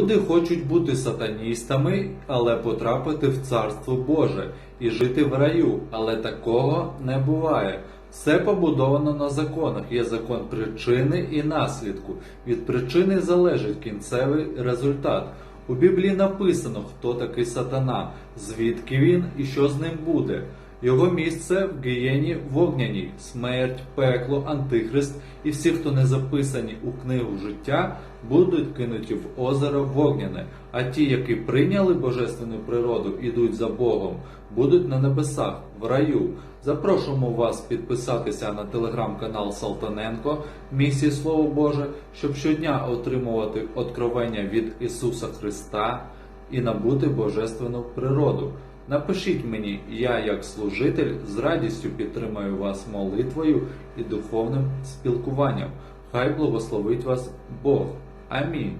Люди хочуть бути сатаністами, але потрапити в Царство Боже і жити в раю, але такого не буває. Все побудовано на законах. Є закон причини і наслідку. Від причини залежить кінцевий результат. У Біблії написано, хто такий сатана, звідки він і що з ним буде. Його місце в гієні вогняній, смерть, пекло, антихрист і всі, хто не записані у книгу життя, будуть кинуті в озеро вогняне. А ті, які прийняли божественну природу, ідуть за Богом, будуть на небесах, в раю. Запрошуємо вас підписатися на телеграм-канал Салтаненко Місії Слово Боже, щоб щодня отримувати откровення від Ісуса Христа і набути божественну природу. Напишіть мені, я як служитель з радістю підтримаю вас молитвою і духовним спілкуванням. Хай благословить вас Бог. Амінь.